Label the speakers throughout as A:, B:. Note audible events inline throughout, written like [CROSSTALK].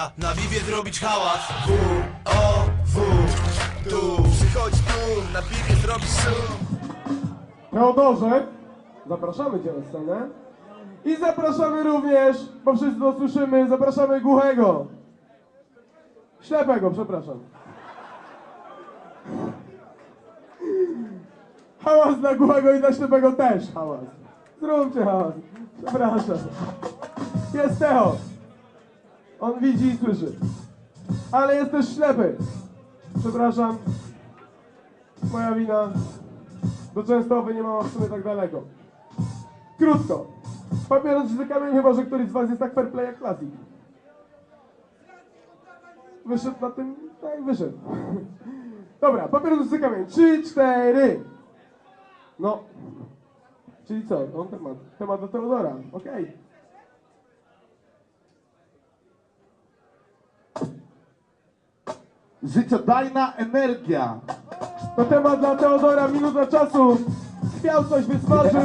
A: Na bibie zrobić hałas W, O, W, tu Przychodź tu, na bibie zrobić szum
B: Teodorze, zapraszamy Cię na scenę. I zapraszamy również, bo wszyscy to słyszymy, zapraszamy głuchego. Ślepego, przepraszam. Hałas dla głuchego i dla ślepego też hałas. Zróbcie hałas. Przepraszam. Jest Teo. On widzi i słyszy. Ale jest też ślepy. Przepraszam. Moja wina. Do Częstochowy nie mam w sumie tak daleko. Krótko. Papieros czy kamień, chyba że któryś z was jest tak fair play jak Classic. Wyszedł na tym, tak wyszedł. [LAUGHS] Dobra, papieros czy kamień. Trzy, cztery. No. Czyli co? On temat. Temat do Teodora. Okej.
C: Życiodajna energia.
B: To temat dla Teodora. Minuta czasu. Chwiał coś wysmażył.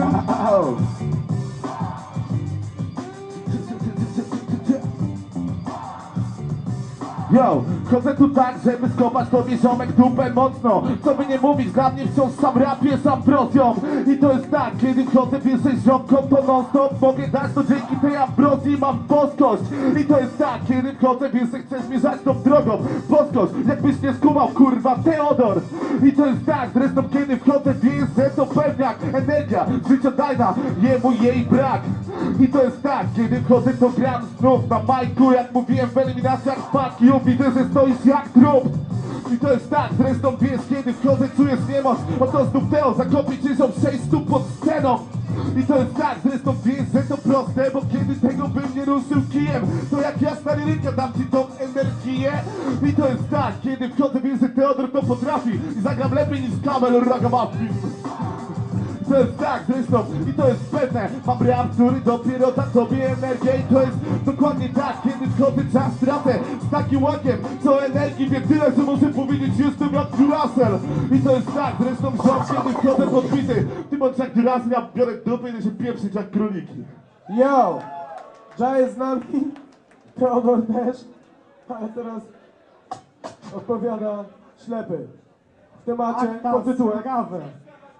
C: Yo, chodzę tu tak, żeby skopać tobie ziomek dupę mocno. Co by nie mówić, dla mnie wciąż sam rap jest ambrozją. I to jest tak, kiedy wchodzę pierwszej ziomką to non stop Mogę dać to dzięki tej ambrozji mam boskość. I to jest tak, kiedy wchodzę pierwszej chcę zmierzać tą drogą. Boskość, jakbyś nie skumał, kurwa, Teodor. I to jest tak, zresztą kiedy wchodzę w to pewniak Energia, życiodajna, jemu jej brak I to jest tak, kiedy wchodzę to gram znów na majku Jak mówiłem w eliminacjach spadki Widzę, że stoisz jak trup. I to jest tak, zresztą wiesz kiedy wchodzę czujesz niemoc Oto znów Teo zakopi ciężą 6 stóp pod sceną. I to jest tak, zresztą wiesz, że to proste Bo kiedy tego bym nie ruszył kijem To jak jasna liryka dam ci tą energię. I to jest tak, kiedy wchodzę wiesz, że Teodor to potrafi I zagram lepiej niż Kamel Ragamuffin to jest tak zresztą i to jest pewne Mam rap, który dopiero da tobie energię I to jest dokładnie tak, kiedy wchodzę czas tracę Z takim łakiem, co energii wie tyle, że muszę powiedzieć jestem jak Duracell I to jest tak, zresztą rząd, kiedy wchodzę podbity Ty bądź jak Duracell, ja biorę dupę i się pieprzyć jak króliki
B: Yo! Jest z nami, Teodor też, ale teraz odpowiada ślepy. W temacie pod tytułem.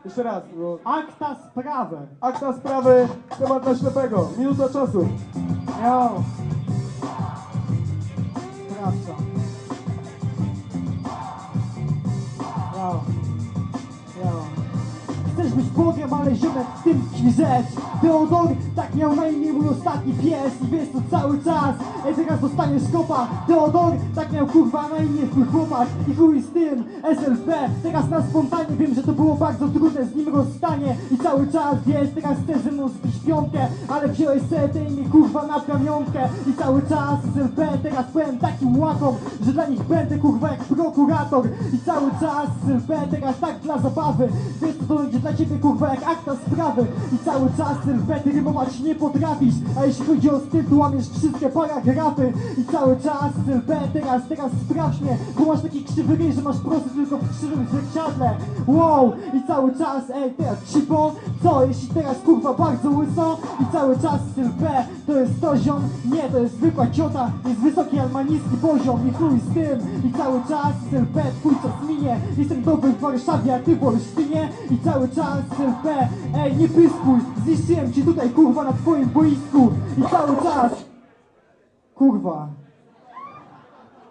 B: Jeszcze raz, bo
D: Akta sprawę.
B: akta sprawy, temat dla ślepego. Minuta czasu.
D: Jo. Sprawdza. Jo. Być Bogiem, ale ziomek w tym rzecz Teodor tak miał na imię mój ostatni pies. I wiesz to cały czas Ej teraz dostaniesz kopa Teodor tak miał kurwa na imię twój chłopak I chuj z tym SLP Teraz na spontanie wiem, że to było bardzo trudne z nim rozstanie. I cały czas wiesz, teraz chcesz ze mną zbić piątkę. Ale wziąłeś sobie te imię kurwa na pamiątkę. I cały czas SLP teraz powiem takim łakom Że dla nich będę kurwa jak prokurator. I cały czas SLP teraz tak dla zabawy. Wiesz co to będzie dla ciebie kurwa jak akta sprawy. I cały czas SLP ty rymować nie potrafisz. A jeśli chodzi o styl to łamiesz wszystkie paragrafy. I cały czas SLP teraz, teraz sprawdź mnie Bo masz taki krzywy ryj, że masz prosty tylko w krzywym zwierciadle Wow! I cały czas, ej teraz cipo Co? Jeśli teraz kurwa bardzo łyso. I cały czas SLP to jest to ziom. Nie to jest zwykła ciota. Jest wysoki, ale ma niski poziom. I chuj z tym. I cały czas SLP twój czas Jestem dobry w Warszawie, a ty w Olsztynie I cały czas SLP Ej nie pyskuj Zniszczyłem ci tutaj kurwa na twoim boisku I cały czas Kurwa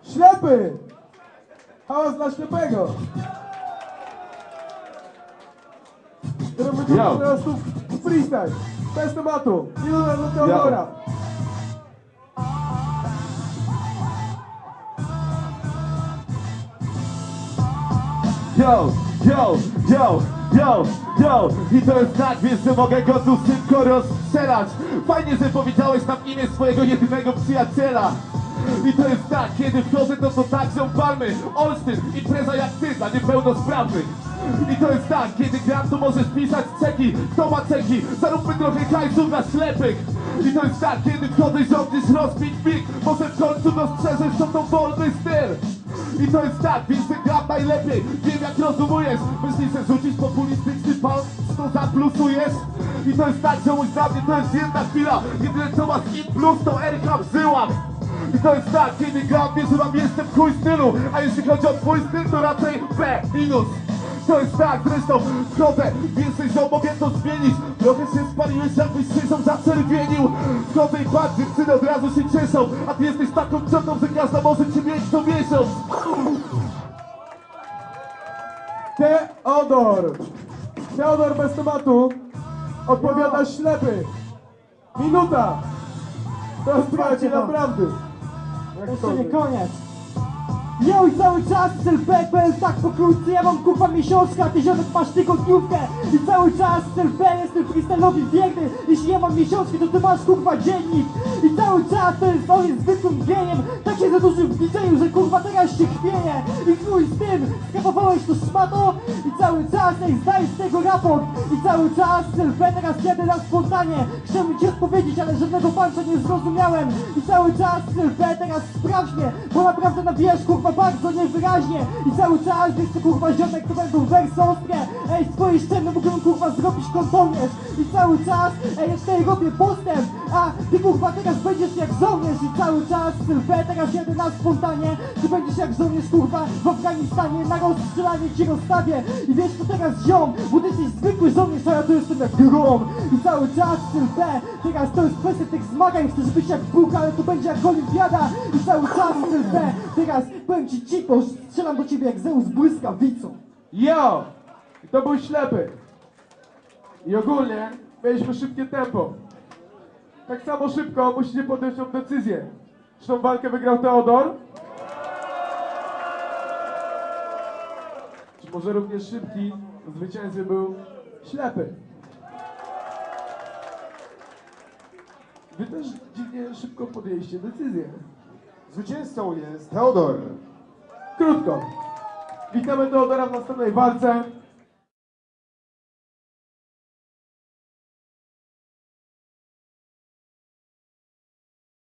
B: Ślepy! Hałas dla ślepego! Robimy teraz tu freestyle. Bez tematu. Minuta dla Teodora.
C: Yo, yo, yo, yo, yo. I to jest tak, wiesz, że mogę go tu szybko rozstrzelać. Fajnie, że powiedziałeś nam imię swojego jedynego przyjaciela. I to jest tak, kiedy wchodzę to to tak, że palmy. Olsztyn, impreza jak ty dla niepełnosprawnych I to jest tak, kiedy gram to możesz pisać ceki. Kto ma ceki? Zaróbmy trochę hajsu dla ślepych. I to jest tak, kiedy wchodzę rządzisz rozbić mig Może w końcu dostrzeżesz co to wolny styl i to jest tak, więc ty gram najlepiej. Wiem jak rozumujesz. Myślisz, że rzucić populistyczny pan To zaplusujesz I to jest tak, że mój dla mnie to jest jedna chwila. Jedyne co ma skin plus to Erika w żyłach I to jest tak, kiedy gram, mam jestem w chuj stylu. A jeśli chodzi o twój styl, to raczej B minus. To jest tak, zresztą wchodzę, więcej ziom mogę to zmienić. Trochę się spaliłeś, jakbyś się zaczerwienił. Wchodzę i patrz, dziewczyny od razu się cieszą. A ty jesteś taką ciotą, że każda może cię mieć co miesiąc
B: Teodor. Teodor bez tematu. Odpowiada ślepy. Minuta. To jest naprawdę.
D: Jeszcze nie koniec. I cały czas cel PPL tak pokrótce. Ja mam kurwa miesiączka, ty ziomek masz tygodniówkę I cały czas cel P jestem freestyle'owi wierny Jeśli ja mam miesiączkę, to ty masz kurwa dziennik. I cały czas to jest on jest zwykłym geniem. Tak się zadłużył w DJ-u, że kurwa teraz się chwieje. I chuj z tym, skapowałeś to szmato? I cały czas ej zdaj z tego raport. I cały czas cel P teraz jadę na spontanie. Chciałbym ci odpowiedzieć, ale żadnego pancza nie zrozumiałem. I cały czas cel P teraz sprawdź mnie Bo naprawdę nabijasz kurwa bardzo niewyraźnie. I cały czas wiesz co kurwa ziomek to będą wersy ostre Ej twojej sceny mógłbym kurwa zrobić kontonierz I cały czas ej ja tutaj robię postęp. A ty kurwa teraz będziesz jak żołnierz. I cały czas P teraz jadę na spontanie. Ty będziesz jak żołnierz kurwa w Afganistanie. Na rozstrzelanie ci rozstawię. I wiesz co teraz ziom? Bo ty jesteś zwykły żołnierz, a ja tu jestem jak grom. I cały czas P Teraz to jest kwestia tych zmagań. Chcesz być jak Bóg, ale to będzie jak olimpiada. I cały czas P Teraz powiem ci cipo, strzelam do ciebie jak Zeus błyskawicą
B: Yo! To był ślepy. I ogólnie mieliśmy szybkie tempo. Tak samo szybko musicie podjąć tą decyzję. Czy tą walkę wygrał Teodor? Czy może również szybki w zwycięstwie był ślepy? Wy też dziwnie szybko podjęliście decyzję.
E: Zwycięzcą jest Teodor.
B: Krótko. Witamy Teodora w następnej walce.